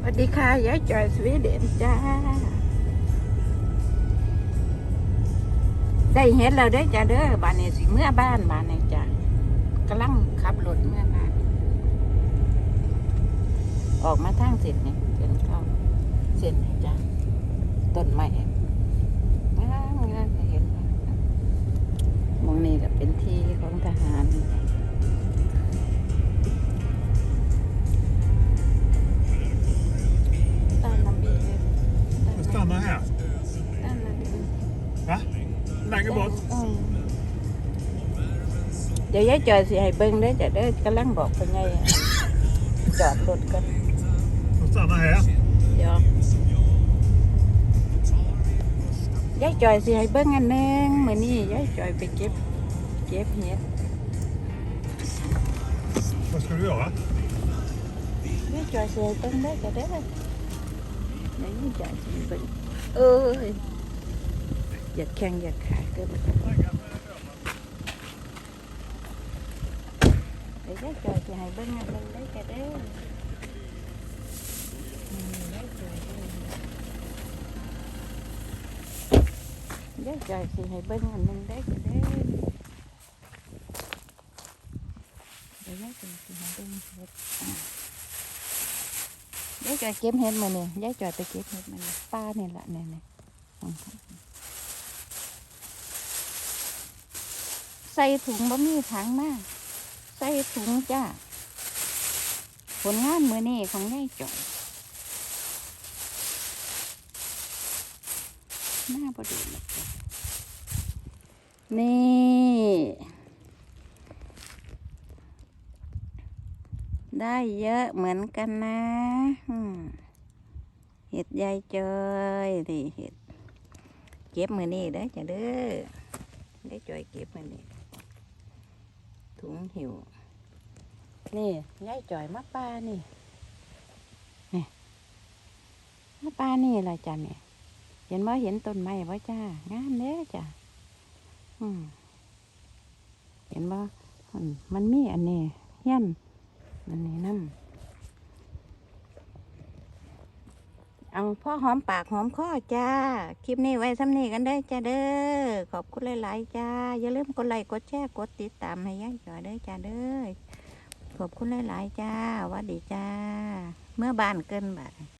สวัสดีค่ะยายจอยสวีเดนจ้า ได้เห็นเราได้จ้าเด้อบ้านนี้สิเมื่อบ้านบ้านนี้จ้ากำลังขับรถเมื่อบ้าน ออกมาทางเสร็จนี่เส้นเข้าเส้นนี่จ้าต้นไม้ här. เดี๋ยวยายจอยสิให้เบิ่งอันหนึงมื้อนี้ยายจอยไปเก็บเก็บเห็ด Vad ska du göra? ยายจอยสิให้เบิ่งเด้อจ้ะเด้อเดี๋ยวยายจอยสิให้เบิ่งเอ้ยอย่าแข้งอ ยายวยายจอยสิให้เบิ่งอันหนึงเด้อจ้ะเด้ออืมยเก็ได้เดี๋ยวยายจอยสิให้เบิ้งเห็ดยายจอยเก็บเห็ดมาเนี่ยยายจอยไปเก็บเห็ดมาเนี่ยป้าเนี่ยละเนี่ยเนี่ยใส่ถุงบะหมี่ถังมาใส่ถุงจ้าผลงานมือนี่ของยายจอยหน้าบดีเลยจ้ะนี่ ได้เยอะเหมือนกันนะเห็ดยายจอยดิเห็ด เก็บมือนี่ได้จ้ะเด้อได้จอยเก็บมือนี่ถุงหิว นี่ยายจอยมาปลานี่นี่มาปลานี่อะไรจ้ะเนี่ยเห็นว่าเห็นต้นไม้ว่จ้างามเด้อจ้ะอืมเห็นว่ามันมีอันนี้เฮี้ยน อันนี้น้ำเอาพ่อหอมปากหอมคอจ้า คลิปนี้ไว้ซ้ำนี้กันได้จ้าเด้อ ขอบคุณหลายๆจ้า อย่าลืมกดไลค์กดแชร์กดติดตามให้ยายจ่อยเด้อจ้าเด้อ ขอบคุณหลายๆจ้าวัดดีจ้า เมื่อบ้านเกินบาท